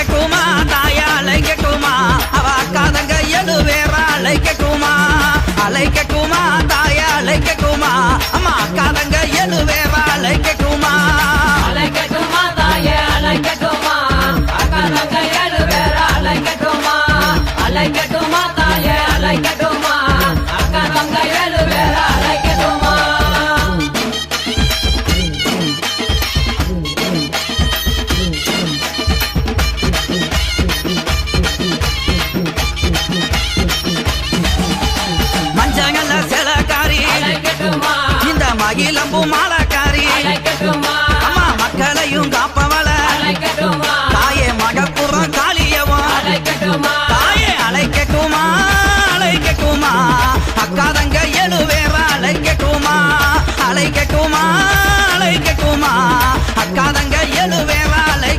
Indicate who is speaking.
Speaker 1: அழைக்கட்டுமா தாயாலை அழைக்கட்டுமா அவ அக்காதங்க எழு வேற அலை அழைக்கட்டுமா தாயாலை அழைக்கட்டுமா அம்மா அக்காதங்க எழு வேற அழைக்கட்டுமா
Speaker 2: அலைக்கட்டுமா தாயே அலைக்கட்டுமா அக்கா தங்க ஏழு பேர? அலைக்கட்டுமா அலைக்கட்டுமா தாயே
Speaker 1: சிலக்காரி இந்த மகிழம்பு மாலக்காரி.